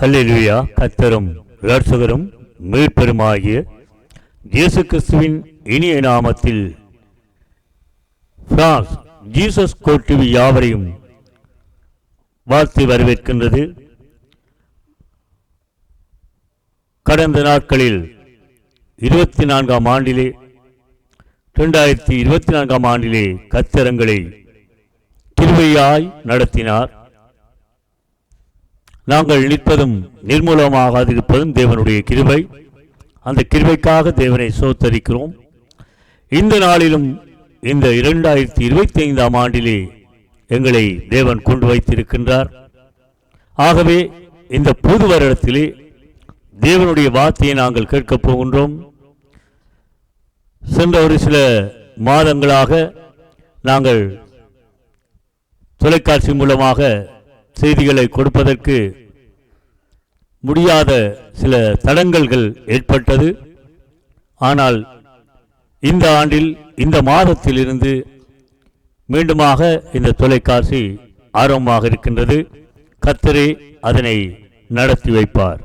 ஹல்லேலூயா கத்தரும் ரட்சகரும் மீட்பெருமாகிய இயேசு கிறிஸ்துவின் இனிய நாமத்தில் பிரான்ஸ் ஜீசஸ் கோட்டிவி யாவரையும் வாழ்த்தி வரவேற்கின்றது. கடந்த நாட்களில் இருபத்தி நான்காம் ஆண்டிலே இரண்டாயிரத்தி இருபத்தி நான்காம் ஆண்டிலே கத்திரங்களை திருவையாய் நடத்தினார். நாங்கள் நிற்பதும் நிர்மூலமாகாதிருப்பதும் தேவனுடைய கிருபை. அந்த கிருபைக்காக தேவனை சோத்தரிக்கிறோம். இந்த நாளிலும் இந்த இரண்டாயிரத்தி இருபத்தி ஐந்தாம் ஆண்டிலே எங்களை தேவன் கொண்டு வைத்திருக்கின்றார். ஆகவே இந்த புது வருடத்திலே தேவனுடைய வார்த்தையை நாங்கள் கேட்கப் போகின்றோம். சென்ற ஒரு சில மாதங்களாக நாங்கள் தொலைக்காட்சி மூலமாக செய்திகளை கொடுப்பதற்கு முடியாத சில தடங்கல்கள் ஏற்பட்டது. ஆனால் இந்த ஆண்டில் இந்த மாதத்திலிருந்து மீண்டுமாக இந்த தொலைக்காட்சி ஆர்வமாக இருக்கின்றது. கத்தரே அதனை நடத்தி வைப்பார்.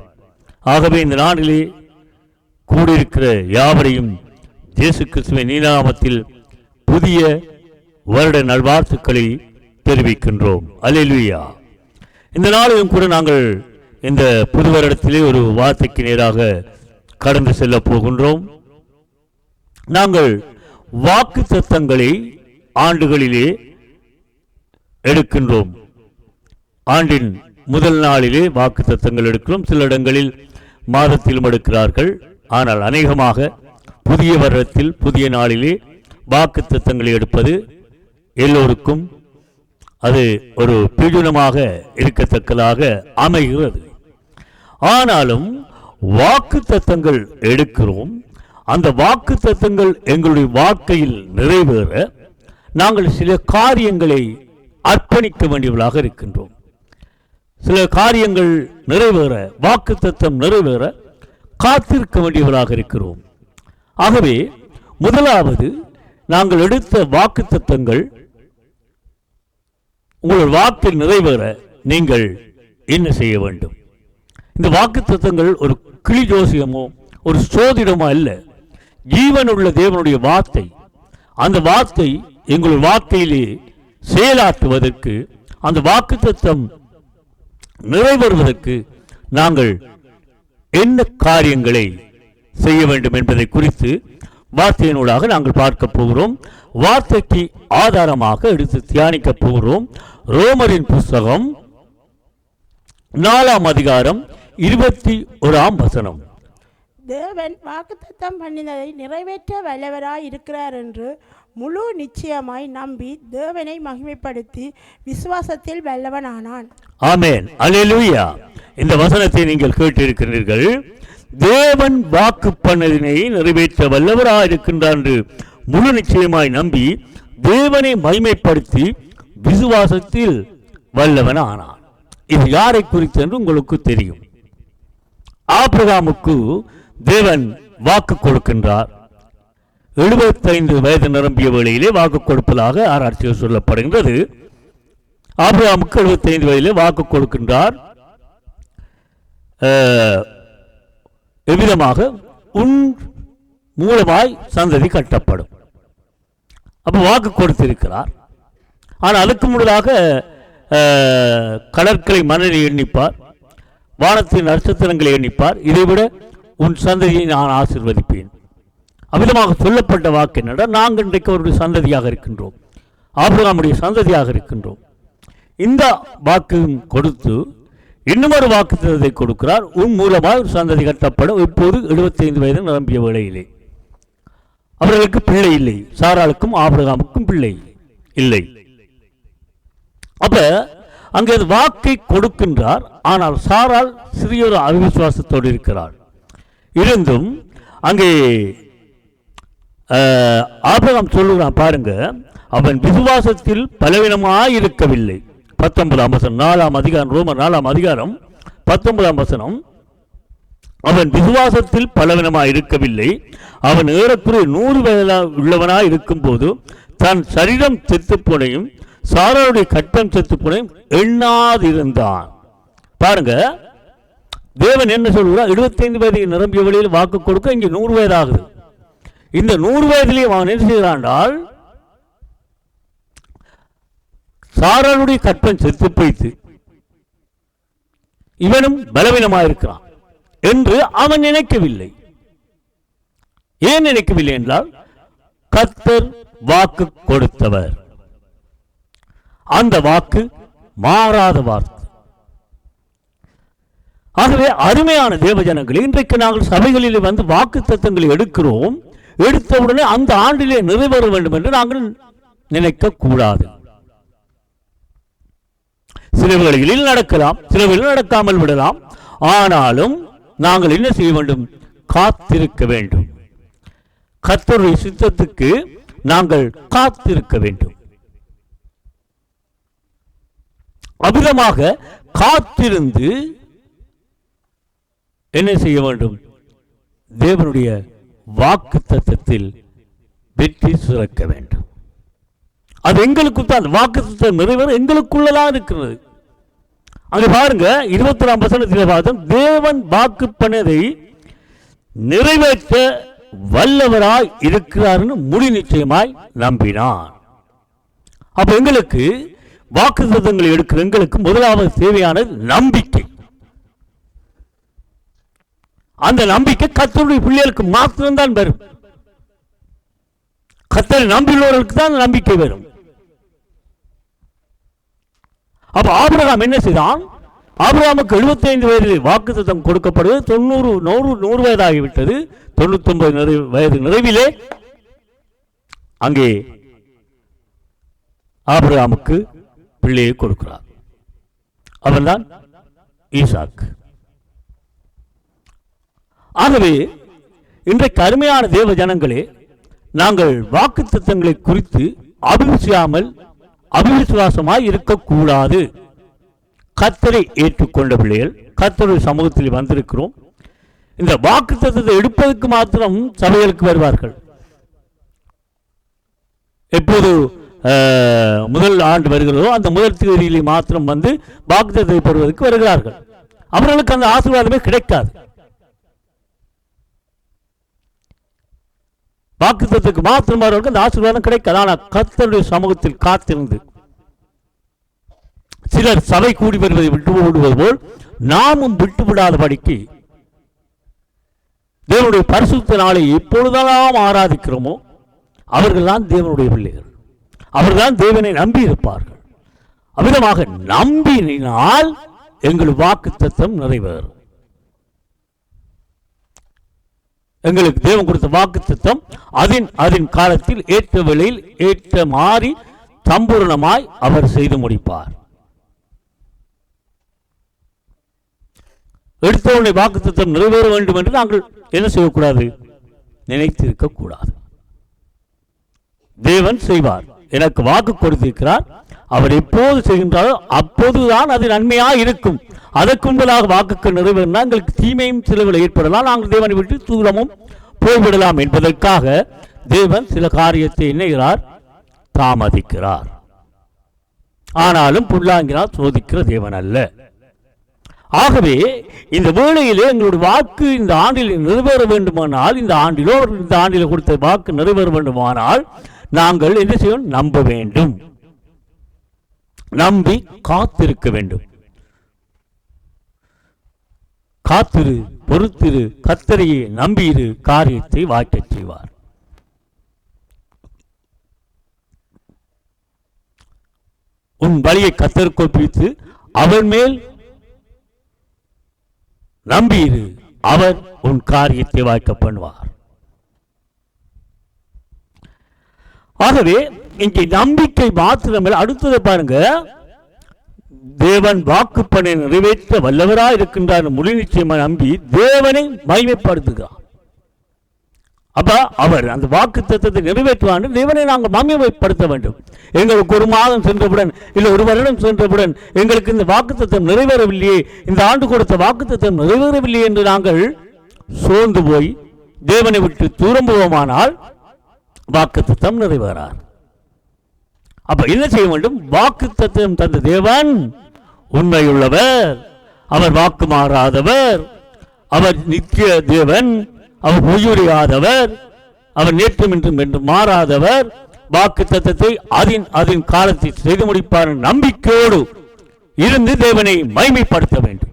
ஆகவே இந்த நாளிலே கூடியிருக்கிற யாவரையும் இயேசு கிறிஸ்துவின் நீநாமத்தில் புதிய வருட நல்வாழ்த்துக்களை தெரிவிக்கின்றோம். அல்லேலூயா. இந்த நாளையும் கூட நாங்கள் இந்த புது வருடத்திலே ஒரு வார்த்தைக்கு நேராக கடந்து செல்ல போகின்றோம். நாங்கள் வாக்கு தத்தங்களை ஆண்டுகளிலே எடுக்கின்றோம். ஆண்டின் முதல் நாளிலே வாக்கு தத்தங்கள் எடுக்கிறோம். சில இடங்களில் மாதத்திலும் எடுக்கிறார்கள். ஆனால் அநேகமாக புதிய வருடத்தில் புதிய நாளிலே வாக்கு தத்தங்களை எடுப்பது எல்லோருக்கும் அது ஒரு பீடனமாக இருக்கத்தக்கதாக அமைகிறது. ஆனாலும் வாக்கு தத்தங்கள் எடுக்கிறோம். அந்த வாக்கு தத்தங்கள் எங்களுடைய வாழ்க்கையில் நிறைவேற நாங்கள் சில காரியங்களை அர்ப்பணிக்க வேண்டியவர்களாக இருக்கின்றோம். சில காரியங்கள் நிறைவேற வாக்கு தத்தம் நிறைவேற காத்திருக்க வேண்டியவர்களாக இருக்கிறோம். ஆகவே முதலாவது நாங்கள் எடுத்த வாக்கு தத்தங்கள் உங்கள் வாக்கு நிறைவேற நீங்கள் என்ன செய்ய வேண்டும்? இந்த வாக்கு தத்துவங்கள் ஒரு கிளி ஜோசியமோ ஒரு சோதிடமோ அல்ல. ஜீவனுள்ள தேவனுடைய வார்த்தை. அந்த வார்த்தை எங்கள் வாழ்க்கையிலே செயலாற்றுவதற்கு அந்த வாக்கு தத்துவம் நிறைவேறுவதற்கு நாங்கள் என்ன காரியங்களை செய்ய வேண்டும் என்பதை குறித்து வார்த்தையினூடாக நாங்கள் பார்க்க போகிறோம். வார்த்தைக்கு ஆதாரமாக எடுத்து தியானிக்க போகிறோம். ரோமரின் புஸ்தகம் நாலாம் அதிகாரம் இருபத்தி ஓராம் வசனம். தேவன் வாக்குத்தத்தம் பண்ணினதை நிறைவேற்ற வல்லவராய் இருக்கிறார் என்று முழு நிச்சயமாய் நம்பி தேவனை மகிமைப்படுத்தி விசுவாசத்தில் வல்லவனானான். ஆமென். அல்லேலூயா. இந்த வசனத்தை நீங்கள் கேட்டிருக்கிறீர்கள். தேவன் வாக்கு பண்ணதினை நிறைவேற்ற வல்லவராக இருக்கின்றார் என்று முழு நிச்சயமாய் நம்பி தேவனை மகிமைப்படுத்தி விசுவாசத்தில் வல்லவன் ஆனான் இது யாரை குறித்து என்று உங்களுக்கு தெரியும். ஆபிரகாமுக்கு தேவன் வாக்கு கொடுக்கின்றார். எழுபத்தைந்து வயது நிரம்பிய வேளையிலே வாக்கு கொடுப்பதாக ஆராய்ச்சியில் சொல்லப்படுகின்றது. ஆபிரகாமுக்கு எழுபத்தைந்து வயதிலே வாக்கு கொடுக்கின்றார். எவ்விதமாக உன் மூலமாய் சந்ததி கட்டப்படும். அப்போ வாக்கு கொடுத்திருக்கிறார். ஆனால் அதுக்கு முன்னதாக கடற்கரை மணலை எண்ணிப்பார் வானத்தின் நட்சத்திரங்களை எண்ணிப்பார். இதைவிட உன் சந்ததியை நான் ஆசிர்வதிப்பேன். அவ்விதமாக சொல்லப்பட்ட வாக்கு என்னடா நாங்கள் இன்றைக்கு அவருடைய சந்ததியாக இருக்கின்றோம். ஆபிரகாமுடைய சந்ததியாக இருக்கின்றோம். இந்த வாக்கு கொடுத்து இன்னுமொரு வாக்கு கொடுக்கிறார். உன் மூலமாக ஒரு சந்ததி கட்டப்படும். இப்போது 75 வயது நிரம்பிய வேளையிலே. அவர்களுக்கு பிள்ளை இல்லை. சாராளுக்கும் ஆபிரகாமுக்கும் பிள்ளை இல்லை. அப்ப அங்கே அது வாக்கை கொடுக்கின்றார். ஆனால் சாரால் சிறிய ஒரு அவிசுவாசத்தோடு இருக்கிறார் இருந்தும் அங்கே ஆபிரகாம் சொல்லுகிறான் பாருங்க அவன் விசுவாசத்தில் பலவீனமாக இருக்கவில்லை பத்தொன்பதாம் வசனம் நாலாம் அதிகாரம் ரோமர் நாலாம் அதிகாரம் பத்தொன்பதாம் வசனம். அவன் விசுவாசத்தில் பலவீனமாய் இருக்கவில்லை. அவன் ஏறக்குறைய நூறு வயதா உள்ளவனாய் இருக்கும்போது தன் சரீரம் செத்துப்போனையும் சாராருடைய கட்டம் செத்துப்போனையும் எண்ணாதிருந்தான். பாருங்க தேவன் என்ன சொல்கிறார் இருபத்தைந்து வயதை நிரம்பிய வழியில் வாக்கு கொடுக்க இங்கே நூறு வயதாகுது இந்த நூறு வயதிலேயும் அவன் என்ன செய்கிறான் என்றால் சாரனுடைய கற்பன் செத்து போய்த்து இவனும் பலவீனமாயிருக்கிறான் என்று அவன் நினைக்கவில்லை. ஏன் நினைக்கவில்லை என்றால் கத்தர் வாக்கு கொடுத்தவர். அந்த வாக்கு மாறாத வார்த்தை. ஆகவே அருமையான தேவஜனங்கள் இன்றைக்கு நாங்கள் சபைகளில் வந்து வாக்கு தத்தங்களை எடுக்கிறோம். எடுத்தவுடனே அந்த ஆண்டிலே நிறைவேற வேண்டும் என்று நாங்கள் நினைக்க கூடாது சில வேளைகளில் நடக்கலாம் சில வேளையில் நடக்காமல் விடலாம். ஆனாலும் நாங்கள் என்ன செய்ய வேண்டும்? காத்திருக்க வேண்டும். கத்தருடைய சித்தத்துக்கு நாங்கள் காத்திருக்க வேண்டும். அவ்விதமாக காத்திருந்து என்ன செய்ய வேண்டும்? தேவனுடைய வாக்கு தத்தத்தில் வெற்றி சுரக்க வேண்டும். அது எங்களுக்கு தான் வாக்கு தத்தம் நிறைவேற எங்களுக்குள்ளதான் இருக்கிறது. அங்க பாருங்க இருபத்தி ஒன்றாம் வசனத்தில் பார்த்தோம் தேவன் வாக்கு பண்ணதை நிறைவேற்ற வல்லவராய் இருக்கிறார்னு முடி நிச்சயமாய் நம்பினான் அப்போ எங்களுக்கு வாக்கு தத்தங்களை எடுக்கிற எங்களுக்கு முதலாவது தேவையானது நம்பிக்கை. அந்த நம்பிக்கை கத்தருடைய பிள்ளைகளுக்கு மாத்திரம்தான் வரும். கத்தரை நம்பியுள்ளவர்களுக்கு தான் நம்பிக்கை வரும். அப்போ ஆபிரகாம் என்ன செய்தான்? ஆபிரகாமுக்கு 75 வயதில் வாக்குத்தத்தம் கொடுக்கப்படுது தொண்ணூறு நூறு நூறு வயதாகிவிட்டது. தொண்ணூத்தொன்பது வயது நிறைவிலே அங்கே ஆபிரகாமுக்கு பிள்ளையை கொடுக்கிறார். அவன்தான் ஈசாக்கு ஆகவே இன்றைக்கு அருமையான தேவ ஜனங்களே நாங்கள் வாக்கு தத்தங்களை குறித்து அபிவிசியாமல் அவிசுவாசமாய் இருக்கக்கூடாது. கத்தரை ஏற்றுக்கொண்ட பிள்ளைகள் கத்தருடைய சமூகத்தில் வந்திருக்கிறோம். இந்த வாக்குத்தத்தத்தை எடுப்பதற்கு மாத்திரம் சபைகளுக்கு வருவார்கள். எப்போது முதல் ஆண்டு வருகிறதோ அந்த முதல் தேதியிலே மாத்திரம் வந்து வாக்குத்தத்தை பெறுவதற்கு வருகிறார்கள். அவர்களுக்கு அந்த ஆசீர்வாதமே கிடைக்காது. வாக்குத்தத்துக்கு மாத்திரம் அவர்களுக்கு அந்த ஆசீர்வாதம் கிடைக்காது. ஆனால் கர்த்தருடைய சமூகத்தில் காத்திருந்து சிலர் சபை கூடி வருவதை விட்டு விடுவது போல் நாமும் விட்டு விடாதபடிக்கு தேவனுடைய பரிசுத்த நாளை எப்பொழுதெல்லாம் ஆராதிக்கிறோமோ அவர்கள் தான் தேவனுடைய பிள்ளைகள். அவர்கள்தான் தேவனை நம்பி இருப்பார்கள் அவ்விதமாக நம்பினால் எங்கள் வாக்கு தத்துவம் நிறைவேறும். எங்களுக்கு தேவன் கொடுத்த வாக்கு திட்டம் அதன் அதன் காலத்தில் ஏற்ற விலையில் ஏற்ற மாறி சம்பூர்ணமாய் அவர் செய்து முடிப்பார். எடுத்தவனுடைய வாக்கு திட்டம் நிறைவேற வேண்டும் என்று நாங்கள் என்ன செய்யக்கூடாது? நினைத்திருக்க கூடாது தேவன் செய்வார். எனக்கு வாக்கு கொடுத்திருக்கிறார். அவர் எப்போது செய்கின்றாரோ அப்போதுதான் அது நன்மையாக இருக்கும். அதற்கு முன்பதாக வாக்குக்கு நிறைவேறினால் எங்களுக்கு தீமையும் சிலவில் ஏற்படலாம். நாங்கள் தேவனை விட்டு தூரமும் போய்விடலாம் என்பதற்காக தேவன் சில காரியத்தை இணைகிறார் தாமதிக்கிறார். ஆனாலும் புல்லாங்கினால் சோதிக்கிற தேவன் அல்ல. ஆகவே இந்த வேளையிலே எங்களுடைய வாக்கு இந்த ஆண்டில் நிறைவேற வேண்டுமானால் இந்த ஆண்டிலோ இந்த ஆண்டில் கொடுத்த வாக்கு நிறைவேற வேண்டுமானால் நாங்கள் என்ன செய்யணும் நம்ப வேண்டும். நம்பி காத்திருக்க வேண்டும். காத்திரு பொறுத்திரு கத்தரையை நம்பியிரு காரியத்தை வாய்க்கச் செய்வார். உன் வழியை கத்தர் கொப்பித்து அவர் மேல் நம்பியிரு அவர் உன் காரியத்தை வாய்க்க பண்ணுவார். ஆகவே இங்கே நம்பிக்கை மாத்திரமில்லை அடுத்தது பாருங்க. தேவன் வாக்குப்பனை நிறைவேற்ற வல்லவரா இருக்கின்றார் முழு நிச்சயமா நம்பி தேவனை மகிமைப்படுத்துகிறார். அப்ப அவர் அந்த வாக்கு தத்துவத்தை நிறைவேற்றுவான் தேவனை நாங்கள் மகிமைப்படுத்த வேண்டும். எங்களுக்கு ஒரு மாதம் சென்றவுடன் இல்லை ஒரு வருடம் சென்றவுடன் எங்களுக்கு இந்த வாக்கு தத்துவம் நிறைவேறவில்லையே இந்த ஆண்டு கொடுத்த வாக்கு தத்துவம் நிறைவேறவில்லையே என்று நாங்கள் சோர்ந்து போய் தேவனை விட்டு தூரம் போவோமானால் வாக்கு தத்துவம் நிறைவேறார் அப்ப என்ன செய்ய வேண்டும்? வாக்கு தத்துவம் தந்த தேவன் உண்மையுள்ளவர். அவர் வாக்கு மாறாதவர். அவர் நித்திய தேவன். அவர் உயிரியாதவர். அவர் நேற்றும் இன்றும் என்று மாறாதவர். வாக்கு தத்தத்தை அதன் அதன் காலத்தில் செய்து முடிப்பார் நம்பிக்கையோடு இருந்து தேவனை மைமைப்படுத்த வேண்டும்.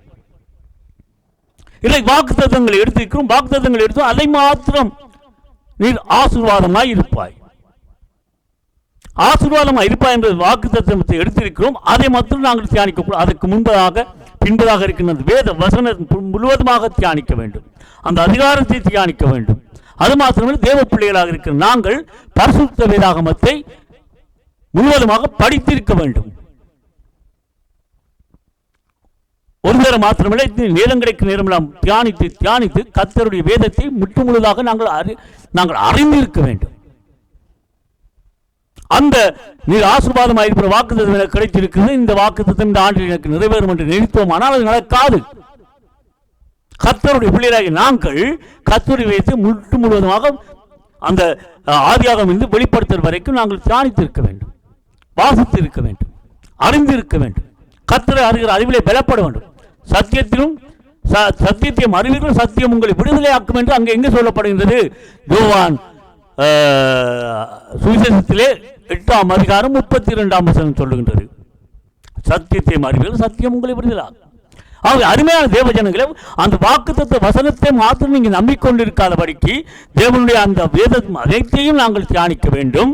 இல்லை வாக்கு தத்துவங்களை எடுத்திருக்கிறோம் வாக்கு தத்துவங்களை எடுத்தோம் அதை மாத்திரம் நீர் ஆசீர்வாதமாய் இருப்பாய். ஆசீர்வாதமாக இருப்பா என்பது வாக்கு தத்துவத்தை எடுத்திருக்கிறோம். அதை மாத்திரம் நாங்கள் தியானிக்க அதற்கு முன்பதாக பின்பதாக இருக்கின்ற வேத வசன முழுவதுமாக தியானிக்க வேண்டும். அந்த அதிகாரத்தை தியானிக்க வேண்டும். அது மாத்திரமல்ல தேவ பிள்ளைகளாக இருக்கிற நாங்கள் பரிசுத்த வேதாகமத்தை முழுவதுமாக படித்திருக்க வேண்டும். ஒரு நேரம் மாத்திரமில்லை நேரம் கிடைக்கும் நேரமெல்லாம் தியானித்து தியானித்து கர்த்தருடைய வேதத்தை முற்று முழுதாக நாங்கள் அறி நாங்கள் அறிந்திருக்க வேண்டும். அந்த நீர் ஆசீர்வாதமாக இருக்கிற வாக்குத்தத்தம் எனக்கு கிடைத்திருக்கிறது. இந்த வாக்குத்தத்தம் இந்த ஆண்டில் எனக்கு நிறைவேறும் என்று நினைத்தோம். ஆனால் அது நடக்காது. கர்த்தருடைய பிள்ளைகளாகி நாங்கள் கர்த்தருடைய வைத்து முற்று முழுவதுமாக அந்த ஆதியாகம் இருந்து வெளிப்படுத்துகிற வரைக்கும் நாங்கள் தியானித்திருக்க வேண்டும். வாசித்து இருக்க வேண்டும். அறிந்திருக்க வேண்டும். கத்தரை அறிகிற அறிவிலே பலப்பட வேண்டும். சத்தியத்திலும் ச- சத்தியத்தையும் அறிவீர்கள் சத்தியம் உங்களை விடுதலையாக்கும் என்று அங்கே எங்கே சொல்லப்படுகின்றது? யோவான் சுவிசேஷத்திலே எட்டாம் அதிகாரம் முப்பத்தி இரண்டாம் வசனம் சொல்லுகின்றது. சத்தியத்தை அறிவீர்கள் சத்தியம் உங்களை விடுதலாகும் ஆகவே அருமையான தேவஜனங்களே அந்த வாக்குத்த வசனத்தை மாத்திரம் நீங்கள் நம்பிக்கொண்டிருக்காதபடிக்கு தேவனுடைய அந்த வேத அனைத்தையும் நாங்கள் தியானிக்க வேண்டும்.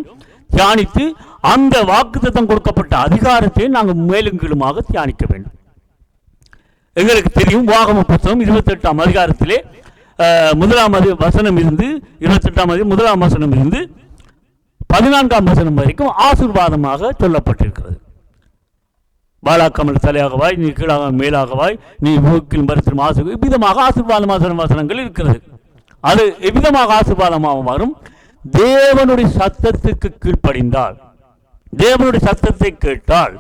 தியானித்து அந்த வாக்குத்தத்தம் கொடுக்கப்பட்ட அதிகாரத்தை நாங்கள் மேலும் கீழுமாக தியானிக்க வேண்டும். எங்களுக்கு தெரியும் வாகம புத்தகம் இருபத்தெட்டாம் அதிகாரத்திலே முதலாம் வசனம் இருந்து இருபத்தெட்டாம் முதலாம் வசனம் இருந்து பதினான்காம் வசனம் வரைக்கும் ஆசீர்வாதமாக சொல்லப்பட்டிருக்கிறது. பாலாக்கமல் தலையாகவாய் நீ கீழாக மேலாகவாய் நீ மூக்கில் மருத்துவம் ஆசு இவ்விதமாக ஆசீர்வாதமான வசனங்கள் இருக்கிறது. அது எவ்விதமாக ஆசிர்வாதமாக வரும் தேவனுடைய சத்தத்துக்கு கீழ்ப்படிந்தால் தேவனுடைய சத்தத்தை கேட்டால்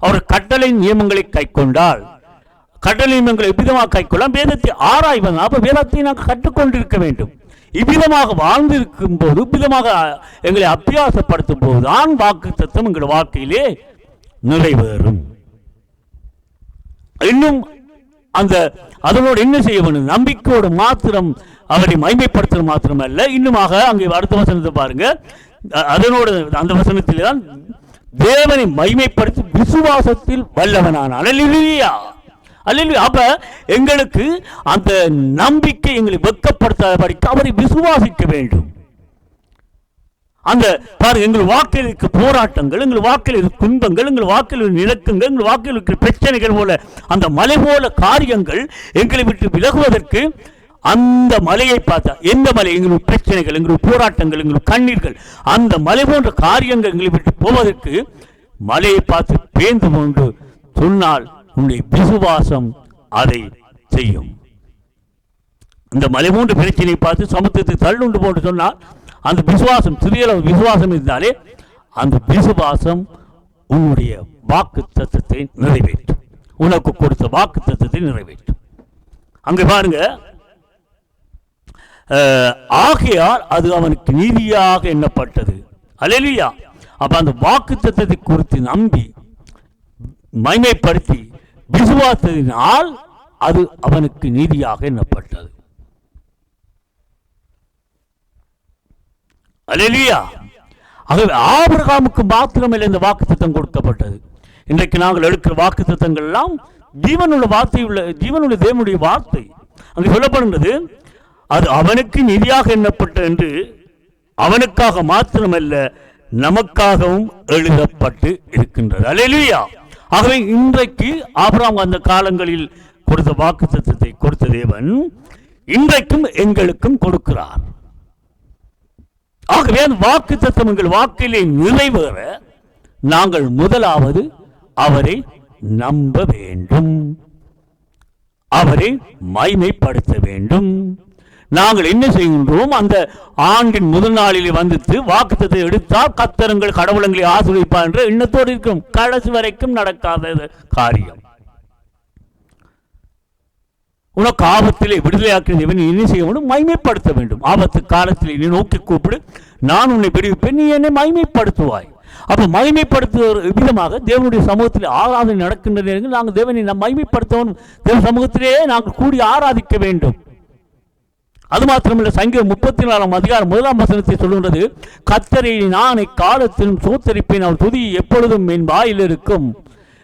அவர் கட்டளை நியமங்களை கைக்கொண்டால் கட்டளை நியமங்களை எவ்விதமாக கைக்கொள்ளலாம் வேதத்தை ஆராய்வதால் அப்போ வேதத்தை நாங்கள் கற்றுக்கொண்டிருக்க வேண்டும். இவ்விதமாக வாழ்ந்திருக்கும் போது இவ்விதமாக எங்களை அபியாசப்படுத்தும் போதுதான் வாக்கு தத்துவம் எங்கள் வாழ்க்கையிலே நிறைவேறும். இன்னும் அந்த அதனோடு என்ன செய்ய வேண்டும்? நம்பிக்கையோடு மாத்திரம் அவரை மைமைப்படுத்துறது மாத்திரமல்ல. இன்னுமாக அங்கே அடுத்த வசனத்தை பாருங்க. அதனோடு அந்த வசனத்தில் தான் தேவனை மைமைப்படுத்தி விசுவாசத்தில் வல்லவனான அல்லேலூயா! அல்ல அப்ப எங்களுக்கு அந்த நம்பிக்கை எங்களை வெட்கப்படுத்தாதபடிக்கு அவரை விசுவாசிக்க வேண்டும். அந்த பாருங்க எங்கள் வாக்கில் இருக்க போராட்டங்கள் எங்கள் வாக்கில் இருக்க துன்பங்கள் எங்கள் வாக்கில் இருக்க இலக்கங்கள் எங்கள் வாக்கில் இருக்கிற பிரச்சனைகள் போல அந்த மலை போல காரியங்கள் எங்களை விட்டு விலகுவதற்கு அந்த மலையை பார்த்தா எந்த மலை? எங்களுடைய பிரச்சனைகள் எங்களுடைய போராட்டங்கள் எங்களுடைய கண்ணீர்கள். அந்த மலை போன்ற காரியங்கள் எங்களை விட்டு போவதற்கு மலையை பார்த்து பேந்து கொண்டு சொன்னால் உன்னுடைய விசுவாசம் அதை செய்யும். இந்த மலை மூன்று பிரச்சனையை பார்த்து சமுத்திரத்தை தள்ளுண்டு போட்டு சொன்னால் அந்த விசுவாசம் சிறியளவு விசுவாசம் இருந்தாலே அந்த விசுவாசம் உன்னுடைய வாக்கு தத்துவத்தை நிறைவேற்றும். உனக்கு கொடுத்த வாக்கு தத்துவத்தை நிறைவேற்றும். அங்கே பாருங்க. அஹ், ஆகையால் அது அவனுக்கு நீதியாக எண்ணப்பட்டது. அல்லேலூயா. அப்ப அந்த வாக்கு தத்துவத்தை குறித்து நம்பி மைமைப்படுத்தி விசுவாசத்தினால் அது அவனுக்கு நீதியாக எண்ணப்பட்டது. அல்லேலூயா. ஆகவே ஆபிரகாமுக்கு மாத்திரமில்லை இந்த வாக்கு திட்டம் கொடுக்கப்பட்டது. இன்றைக்கு நாங்கள் எடுக்கிற வாக்குத்தத்தங்கள் எல்லாம் ஜீவனுள்ள வார்த்தை உள்ள ஜீவனுள்ள தேவனுடைய வார்த்தை. அங்கு சொல்லப்படுகிறது அது அவனுக்கு நிதியாக எண்ணப்பட்ட என்று அவனுக்காக மாத்திரமல்ல நமக்காகவும் எழுதப்பட்டு இருக்கின்றது. அல்லேலூயா. ஆகவே இன்றைக்கு ஆபராம் அந்த காலங்களில் கொடுத்த வாக்குத்தத்தத்தை கொடுத்த தேவன் இன்றைக்கும் எங்களுக்கும் கொடுக்கிறார். ஆகவே அந்த வாக்கு தத்துவம் எங்கள் வாக்கிலே நிறைவேற நாங்கள் முதலாவது அவரை நம்ப வேண்டும். அவரை மைமைப்படுத்த வேண்டும். நாங்கள் என்ன செய்கின்றோம்? அந்த ஆண்டின் முதல் நாளில் வந்துட்டு வாக்குத்தத்தை எடுத்தால் கத்தரங்கள் கடவுளங்களை ஆசிரியப்பார் என்ற எண்ணத்தோடு இருக்கும். கடைசி வரைக்கும் நடக்காத காரியம். உனக்கு ஆபத்திலே விடுதலையாக்கின தேவன் என்ன செய்ய வேண்டும்? மைமைப்படுத்த வேண்டும். ஆபத்து காலத்தில் நீ நோக்கி கூப்பிடு. நான் உன்னை விடுவிப்பேன். நீ என்னை மைமைப்படுத்துவாய் அப்போ மகிமைப்படுத்துவர் விதமாக தேவனுடைய சமூகத்தில் ஆராதனை நடக்கின்ற நேரங்கள் நாங்கள் தேவனை நாம் மகிமைப்படுத்தவும் தேவ சமூகத்திலேயே நாங்கள் கூடி ஆராதிக்க வேண்டும். அது மாத்திரமில்லை சங்கீதம் முப்பத்தி நாலாம் அதிகாரம் முதலாம் வசனத்தை சொல்லுகிறது கத்தரை நான் காலத்திலும் சோத்தரிப்பேன் அவர் துதி எப்பொழுதும் என் வாயில் இருக்கும்.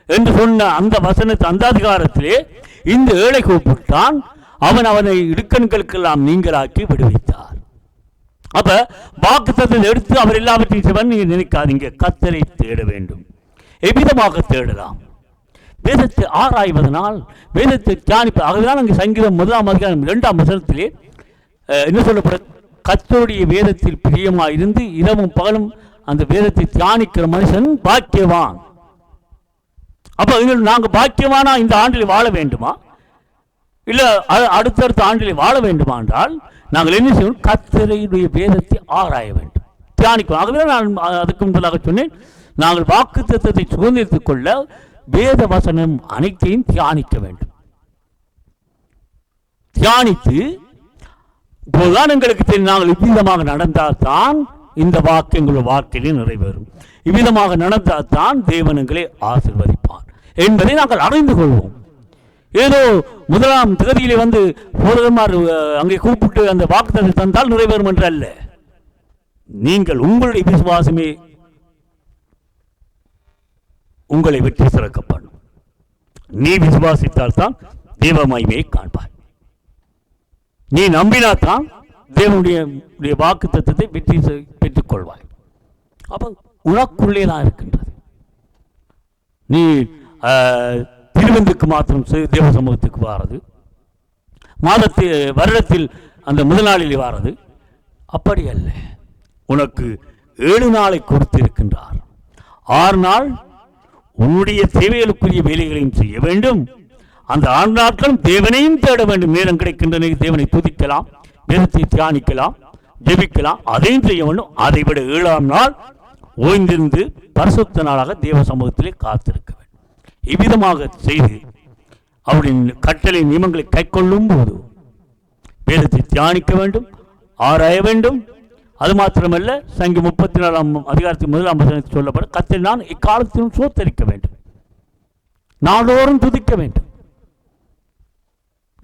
என்று சொன்ன அந்த வசனத்தை அந்த அதிகாரத்திலே இந்த ஏழை கூப்பிட்டான் அவன் அவனை இடுக்கண்களுக்கெல்லாம் நீங்களாக்கி விடுவித்தார். அப்ப வாக்குத்தத்தை எடுத்து அவர் எல்லாவற்றையும் செய்வார் நீங்கள் நினைக்காதீங்க கத்தரை தேட வேண்டும். எவ்விதமாக தேடலாம்? வேதத்தை ஆராய்வதனால் வேதத்தை தியானிப்பது ஆகவேதான் அங்கே சங்கீதம் முதலாம் அதிகாரம் இரண்டாம் வசனத்திலே என்ன சொல்லப்பட கத்தருடைய வேதத்தில் பிரியமாக இருந்து இரவும் பகலும் அந்த வேதத்தை தியானிக்கிற மனுஷன் பாக்கியவான். அப்போ நாங்கள் பாக்கியமானா இந்த ஆண்டில் வாழ வேண்டுமா? இல்லை அடுத்தடுத்த ஆண்டில் வாழ வேண்டுமா என்றால் நாங்கள் என்ன செய்வோம்? கத்தரையுடைய வேதத்தை ஆராய வேண்டும். தியானிக்கும் ஆகவே நான் அதுக்கு முன்பதாக சொன்னேன் நாங்கள் வாக்கு தத்துவத்தை சுதந்திரித்துக் கொள்ள வேத வசனம் அனைத்தையும் தியானிக்க வேண்டும். தியானித்து இப்போதுதான் எங்களுக்கு தெரியும் நாங்கள் இவ்விதமாக நடந்தால் தான் இந்த வாக்கு எங்களுடைய வாழ்க்கையிலே நிறைவேறும். இவ்விதமாக நடந்தால் தான் தேவன் எங்களை ஆசிர்வதிப்பார் என்பதை நாங்கள் அறிந்து கொள்வோம். ஏதோ முதலாம் தகுதியிலே வந்து போதமார் அங்கே கூப்பிட்டு அந்த வாக்கு தந்தால் நிறைவேறும் என்று அல்ல நீங்கள் உங்களுடைய விசுவாசமே உங்களை வெற்றி சிறக்கப்படும் நீ விசுவாசித்தால் தான் தேவ மகிமையை காண்பாய். நீ நம்பினாத்தான் தேவனுடைய வாக்கு தத்துவத்தை வெற்றி பெற்றுக் கொள்வாய் அப்போ உனக்குள்ளே தான் இருக்கின்றது. நீ திருவந்துக்கு மாத்திரம் செ- தேவ சமூகத்துக்கு வாரது. மாதத்தில் வருடத்தில் அந்த முதல் நாளில் வாரது. அப்படி அல்ல. உனக்கு ஏழு நாளை கொடுத்திருக்கின்றார். ஆறு நாள் உன்னுடைய தேவைகளுக்குரிய வேலைகளையும் செய்ய வேண்டும். அந்த ஆறு நாட்களும் தேவனையும் தேட வேண்டும். நேரம் கிடைக்கின்றன. தேவனை துதிக்கலாம் வேதத்தை தியானிக்கலாம் ஜெபிக்கலாம். அதையும் செய்ய வேண்டும். அதை விட ஏழாம் நாள் ஓய்ந்திருந்து பரிசுத்த நாளாக தேவ சமூகத்திலே காத்திருக்க வேண்டும். இவ்விதமாக செய்து அவரின் கட்டளை நியமங்களை கைக்கொள்ளும் போது வேதத்தை தியானிக்க வேண்டும் ஆராய வேண்டும். அது மாத்திரமல்ல சங்கி முப்பத்தி நாலாம் அதிகாரத்தின் முதலாம் வசனத்தில் சொல்லப்பட கத்தை நான் இக்காலத்திலும் சோத்தரிக்க வேண்டும். நாள்தோறும் துதிக்க வேண்டும்.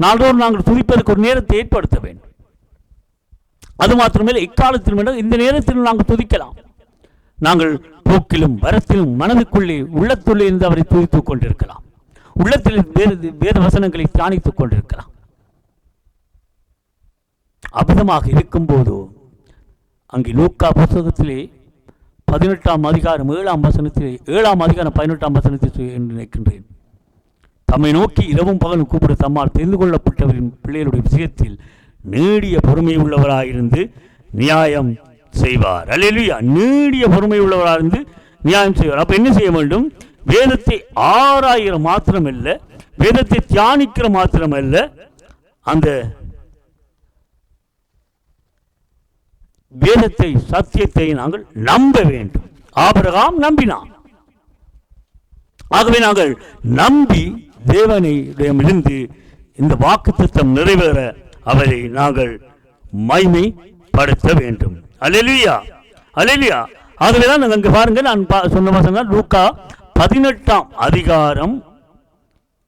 நாள்தோறும் நாங்கள் துதிப்பதற்கு ஒரு நேரத்தை ஏற்படுத்த வேண்டும். அது மாத்திரமில்லை இக்காலத்தில் வேண்டும் இந்த நேரத்திலும் நாங்கள் துதிக்கலாம். நாங்கள் போக்கிலும் வரத்திலும் மனதுக்குள்ளே உள்ளத்துள்ளே இருந்து அவரை துதித்துக் கொண்டிருக்கலாம். உள்ளத்தில் வேறு வேத வசனங்களை தியானித்துக் கொண்டிருக்கலாம். அபிதமாக இருக்கும்போது அங்கே லூக்கா புத்தகத்திலே பதினெட்டாம் அதிகாரம் ஏழாம் வசனத்திலே ஏழாம் அதிகாரம் பதினெட்டாம் வசனத்தில் என்று நினைக்கின்றேன். தம்மை நோக்கி இரவும் பகலும் கூப்பிட தம்மால் தெரிந்து கொள்ளப்பட்டவரின் பிள்ளைகளுடைய விஷயத்தில் நீடிய பொறுமை உள்ளவராயிருந்து நியாயம் செய்வார். அல்லா நீடிய பொறுமை உள்ளவராயிருந்து நியாயம் செய்வார். அப்போ என்ன செய்ய வேண்டும்? வேதத்தை ஆராயிற மாத்திரம் இல்லை வேதத்தை தியானிக்கிற மாத்திரம் இல்லை அந்த வேதத்தை சத்தியத்தை நாங்கள் நம்ப வேண்டும். ஆபரகாம் நம்பினான். ஆகவே நாங்கள் நம்பி தேவனிடமிருந்து இந்த வாக்குத்தத்தம் நிறைவேற அவரை நாங்கள் மைமைப்படுத்த வேண்டும். அலெலியா அலெலியா ஆகவே தான் நாங்கள் அங்கே பாருங்கள் நான் பா- சொன்ன வசனம் லூக்கா பதினெட்டாம் அதிகாரம்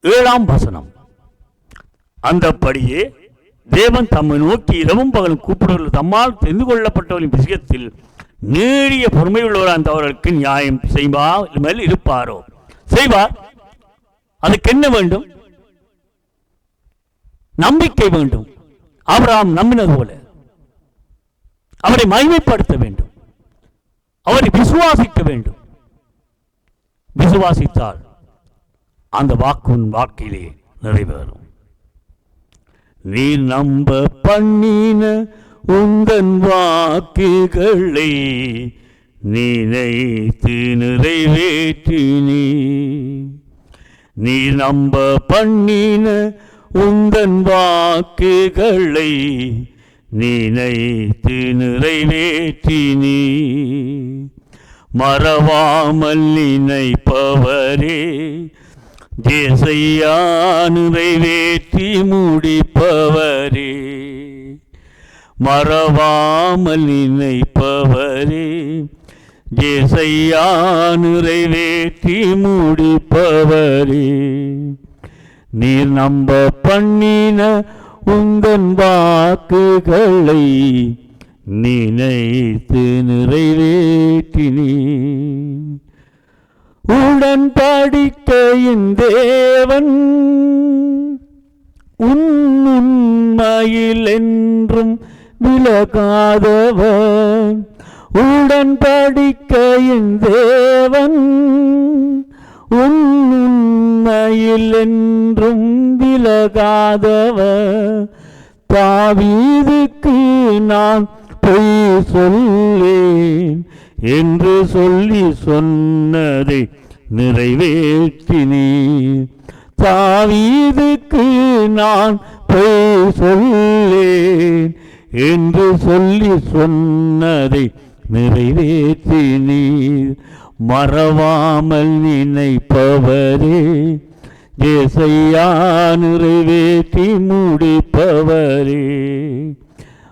ஏழாம் வசனம். அந்தப்படியே தேவன் தம்மை நோக்கி இரவும் பகலும் கூப்பிடுவர்கள் தம்மால் தெரிந்து கொள்ளப்பட்டவர்களின் விஷயத்தில் நீடிய பொறுமையுள்ளவர் அந்த அவர்களுக்கு நியாயம் செய்வா மேல் இருப்பாரோ? செய்வார். அதுக்கு என்ன வேண்டும்? நம்பிக்கை வேண்டும். ஆபிரகாம் நம்பினது போல. அவரை மகிமைப்படுத்த வேண்டும். அவரை விசுவாசிக்க வேண்டும். விசுவாசித்தால் அந்த வாக்குன் வாக்கிலே நிறைவேறும். நீ நம்ப பண்ணின உந்தன் வாக்குகளை நினைத்து நிறைவேற்றினி. நீ நம்ப பண்ணின உந்தன் வாக்குகளை நினைத்து நிறைவேற்றினி மறவாமல் நினைப்பவரே ஜேசையா நிறைவேற்றி முடிப்பவரே. மறவாமல் நினைப்பவரே ஜேசையா நிறைவேற்றி முடிப்பவரே. நீர் நம்ப பண்ணின உந்தன் வாக்குகளை நினைத்து நிறைவேற்றினே உடன்படிக்கையின் தேவன் உன் என்றும் விலகாதவன் உடன்படிக்கையின் தேவன் உண்மையில் என்றும் விலகாதவன் தாவீதுக்கு நான் பொய் சொல்லேன் என்று சொல்லி சொன்னதை நிறைவேற்றினே தாவீதுக்கு நான் பொய் சொல்லேன் என்று சொல்லி சொன்னதை நிறைவேற்றினீர் மறவாமல் நினைப்பவரே. ஜேசையா நிறைவேற்றி முடிப்பவரே.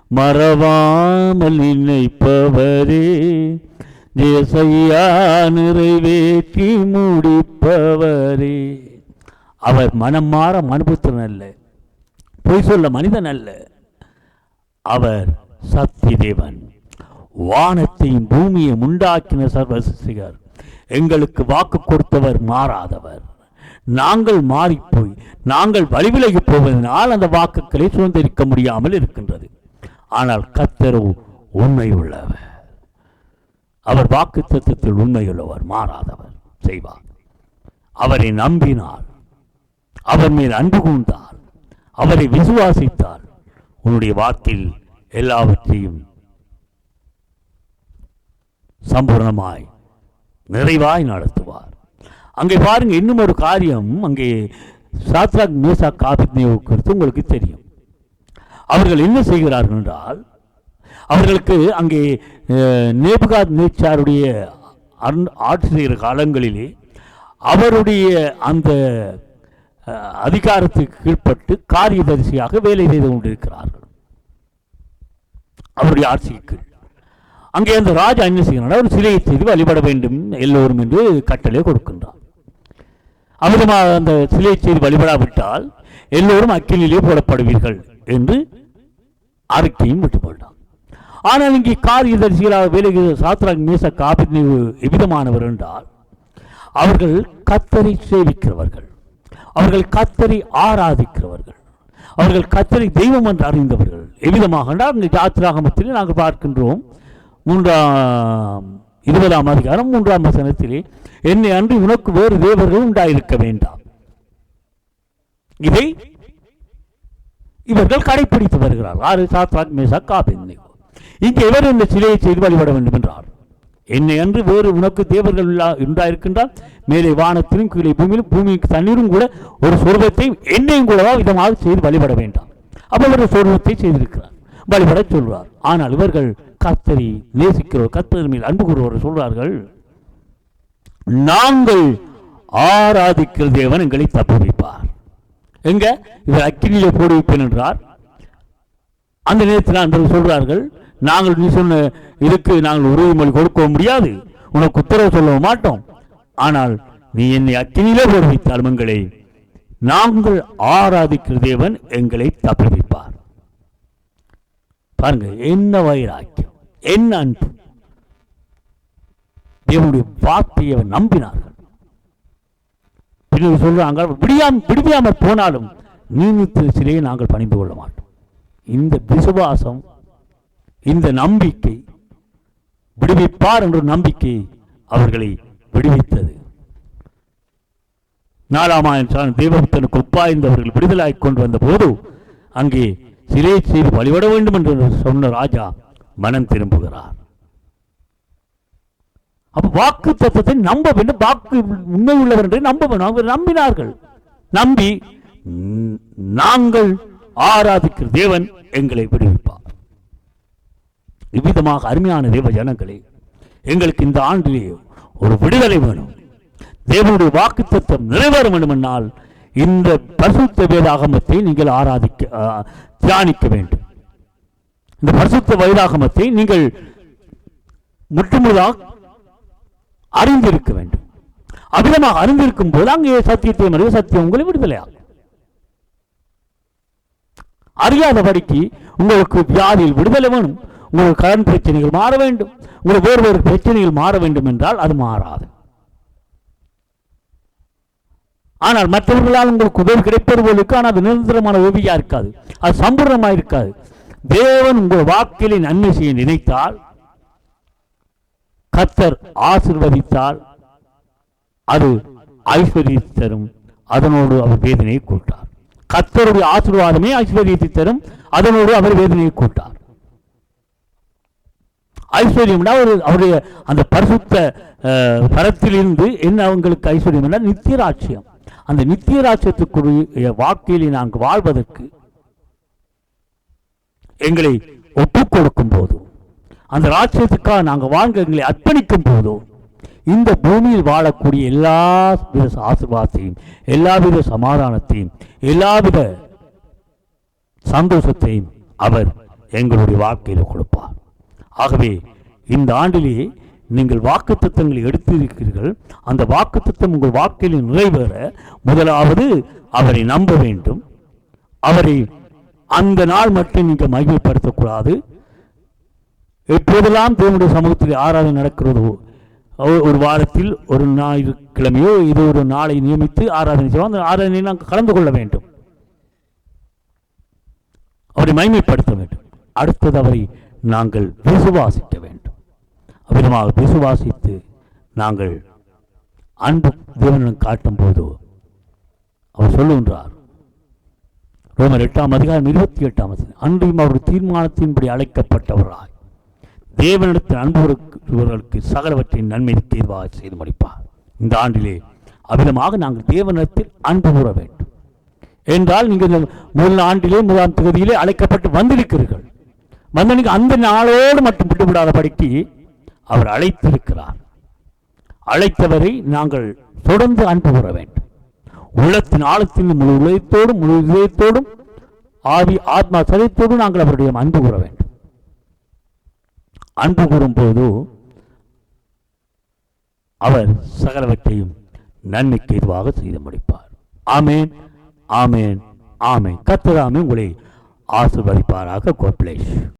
மறவாமல் நினைப்பவரே. ஜேசையா நிறைவேற்றி முடிப்பவரே. அவர் மனம் மாற மனுபுத்திரன் அல்ல. பொய் சொல்ல மனிதன் அல்ல. அவர் சக்தி தேவன் வானத்தையும் பூமியையும் உண்டாக்கின சர்வசிகர் எங்களுக்கு வாக்கு கொடுத்தவர் மாறாதவர். நாங்கள் மாறிப்போய் நாங்கள் வழிவிலகி போவதனால் அந்த வாக்குகளை சுதந்திரிக்க முடியாமல் இருக்கின்றது. ஆனால் கத்தரோ உண்மை உள்ளவர் அவர் வாக்கு தத்துவத்தில் உண்மையுள்ளவர் மாறாதவர். செய்வார். அவரை நம்பினார் அவர் மேல் அன்பு கூர்ந்தால் அவரை விசுவாசித்தால் உன்னுடைய வாக்கில் எல்லாவற்றையும் சம்பூர்ணமாய் நிறைவாய் நடத்துவார். அங்கே பாருங்கள் இன்னும் ஒரு காரியம் அங்கே சாத்ராக் மேசா காபித்னியோ குறித்து உங்களுக்கு தெரியும். அவர்கள் என்ன செய்கிறார்கள் என்றால் அவர்களுக்கு அங்கே நேபுகாத் நேச்சாருடைய அன் ஆட்சி செய்கிற காலங்களிலே அவருடைய அந்த அதிகாரத்துக்கு கீழ்ப்பட்டு காரியதரிசியாக வேலை செய்து கொண்டிருக்கிறார்கள். அவருடைய ஆட்சிக்கு. அங்கே அந்த ராஜா என்ன செய்கிறார் ஒரு சிலையை செய்து வழிபட வேண்டும் எல்லோரும் என்று கட்டளை கொடுக்கின்றார் அமிர்தமாக அந்த சிலையை செய்து வழிபடாவிட்டால் எல்லோரும் அக்கினிலே போடப்படுவீர்கள் என்று அறிக்கையும் விட்டுக்கொண்டார் ஆனால் இங்கே காரியதரிசிகளாக வேலை செய்த சாத்ராக் மேச காபித் எவ்விதமானவர் என்றால் அவர்கள் கத்தரை சேவிக்கிறவர்கள். அவர்கள் கத்தரை ஆராதிக்கிறவர்கள். அவர்கள் கத்தரை தெய்வம் என்று அறிந்தவர்கள். எவ்விதமாக என்றால் அங்கே ஜாத்திராகமத்தில் நாங்கள் பார்க்கின்றோம் மூன்றாம் இருபதாம் அதிகாரம் மூன்றாம் வசனத்திலே என்னை அன்றி உனக்கு வேறு தேவர்கள் உண்டாயிருக்க வேண்டாம். இதை இவர்கள் கடைப்பிடித்து வருகிறார்கள் ஆறு சாத்ராக் மேசா காபிந்நேகோ இங்கே இவர் இந்த சிலையை செய்து வழிபட வேண்டும் என்றார். என்னை அன்று வேறு உனக்கு தேவர்கள் உண்டாயிருக்கின்றால் மேலே வானத்திலும் கீழே பூமியிலும் பூமிக்கு தண்ணீரும் கூட ஒரு சொர்வத்தை என்னையும் கூடவா விதமாக செய்து வழிபட வேண்டாம். அப்ப அவர் சொர்வத்தை செய்திருக்கிறார். வழிபட சொல்வார். ஆனால் இவர்கள் கத்தரி நேசிக்கிறோர் கத்தர் மேல் அன்பு கூறுவோர் சொல்றார்கள் நாங்கள் ஆராதிக்கிற தேவன் எங்களை தப்புவிப்பார். எங்க? இவர் அக்கினியிலே போடு வைப்பேன் என்றார். அந்த நேரத்தில் அன்று சொல்றார்கள் நாங்கள் நீ சொன்ன இதுக்கு நாங்கள் உறுதிமொழி கொடுக்க முடியாது. உனக்கு உத்தரவு சொல்ல மாட்டோம். ஆனால் நீ என்னை அக்கினியிலே போடு எங்களை நாங்கள் ஆராதிக்கிற தேவன் எங்களை தப்புவிப்பார். பாருங்க என்ன வைராக்கியம் என்ன அன்பு. தேவனுடைய வார்த்தையை நம்பினார்கள். பின்னர் சொல்றாங்க விடியாம விடுவியாம போனாலும் நீதித்து சிலையை நாங்கள் பணிந்து கொள்ள மாட்டோம். இந்த விசுவாசம் இந்த நம்பிக்கை விடுவிப்பார் என்ற நம்பிக்கை அவர்களை விடுவித்தது. நாலாமாயன் தேவபக்தனுக்கு ஒப்பாய்ந்தவர்கள் விடுதலாய் கொண்டு வந்த போது அங்கே சிலை செய்து வழிபட வேண்டும் என்று சொன்ன ராஜா மனம் திரும்புகிறார். அப்ப வாக்கு தத்துவத்தை நம்ப வேண்டும். வாக்கு உண்மை உள்ளவர் என்று நம்ப வேண்டும். அவர் நம்பினார்கள். நம்பி நாங்கள் ஆராதிக்கிற தேவன் எங்களை விடுவிப்பார். இவ்விதமாக அருமையான தேவ ஜனங்களே எங்களுக்கு இந்த ஆண்டிலே ஒரு விடுதலை வேணும். தேவனுடைய வாக்கு தத்துவம் நிறைவேற வேண்டுமென்றால் இந்த பரிசுத்த வேதாகமத்தை நீங்கள் ஆராதிக்க தியானிக்க வேண்டும். இந்த பரிசுத்த வேதாகமத்தை நீங்கள் முற்றுமுழுதாக அறிந்திருக்க வேண்டும். அமிதமாக அறிந்திருக்கும் போது அங்கே சத்தியத்தை மறைவு சத்தியம் உங்களை விடுதலையாகும் அறியாதபடிக்கு உங்களுக்கு வியாதியில் விடுதலை வேணும். உங்களுக்கு கடன் பிரச்சனைகள் மாற வேண்டும். உங்களுக்கு வேறு வேறு பிரச்சனைகள் மாற வேண்டும் என்றால் அது மாறாது. ஆனால் மற்றவர்களால் உங்களுக்கு உதவி கிடைப்பது போல ஆனால் அது நிரந்தரமான உதவியாக இருக்காது. அது சம்பூர்ணமாக இருக்காது. தேவன் உங்கள் வாக்கிலே நன்மை செய்ய நினைத்தால் கத்தர் ஆசிர்வதித்தால் அது ஐஸ்வர்யத்தை தரும். அதனோடு அவர் வேதனையை கூட்டார். கத்தருடைய ஆசீர்வாதமே ஐஸ்வர்யத்தை தரும். அதனோடு அவர் வேதனையை கூட்டார். ஐஸ்வர்யம்னா ஒரு அவருடைய அந்த பரிசுத்த பரத்திலிருந்து என்ன அவங்களுக்கு ஐஸ்வர்யம் என்றால் நித்திய ராட்சியம் அந்த நித்திய ராஜ்யத்துக்குரிய வாழ்க்கையில் நாங்கள் வாழ்வதற்கு எங்களை ஒப்புக் கொடுக்கும் போது அந்த ராஜ்யத்துக்காக நாங்கள் வாழ்க எங்களை அர்ப்பணிக்கும் போதோ இந்த பூமியில் வாழக்கூடிய எல்லா வித ஆசிர்வாதத்தையும் எல்லாவித சமாதானத்தையும் எல்லாவித சந்தோஷத்தையும் அவர் எங்களுடைய வாழ்க்கையில் கொடுப்பார். ஆகவே இந்த ஆண்டிலே நீங்கள் வாக்குத்தத்தங்களை எடுத்திருக்கிறீர்கள். அந்த வாக்குத்தத்தம் உங்கள் வாழ்க்கையில் நிறைவேற. முதலாவது அவரை நம்ப வேண்டும். அவரை அந்த நாள் மட்டும் நீங்கள் மகிமைப்படுத்தக்கூடாது. எப்போதெல்லாம் தேவனுடைய சமூகத்தில் ஆராதனை நடக்கிறதோ ஒரு வாரத்தில் ஒரு ஞாயிற்றுக்கிழமையோ இது ஒரு நாளை நியமித்து ஆராதனை செய்வோம். அந்த ஆராதனையில் நாங்கள் கலந்து கொள்ள வேண்டும். அவரை மகிமைப்படுத்த வேண்டும். அடுத்தது அவரை நாங்கள் விசுவாசிக்க வேண்டும். அவ்விதமாக விசுவாசித்து நாங்கள் அன்பு தேவனிடம் காட்டும் போது அவர் சொல்லுகின்றார். ரோமர் எட்டாம் அதிகாரம் இருபத்தி எட்டாம் அதிகாரம் அன்றையும் அவருடைய தீர்மானத்தின்படி அழைக்கப்பட்டவராய் தேவனிடத்தில் அன்புகளுக்கு சகலவற்றின் நன்மை தீர்வாக செய்து முடிப்பார். இந்த ஆண்டிலே அவ்விதமாக நாங்கள் தேவனிடத்தில் அன்பு கூற வேண்டும். என்றால் நீங்கள் முதல் ஆண்டிலே முதலாம் தொகுதியிலே அழைக்கப்பட்டு வந்திருக்கிறீர்கள். வந்து அந்த நாளோடு மட்டும் விட்டுவிடாதபடிக்கு அவர் அழைத்திருக்கிறார். அழைத்தவரை நாங்கள் தொடர்ந்து அன்பு கூற வேண்டும். உள்ளத்தின் ஆழத்தின் முழு உலகத்தோடும் முழு இதயத்தோடும் ஆவி ஆத்மா சரீரத்தோடும் நாங்கள் அவருடைய அன்பு கூற வேண்டும். அன்பு கூறும்போது அவர் சகலவற்றையும் நன்மைக்கு எதுவாக செய்து முடிப்பார். ஆமேன் ஆமேன் ஆமேன். கத்தராமே உங்களை ஆசிர்வதிப்பாராக கோப்ளேஷ்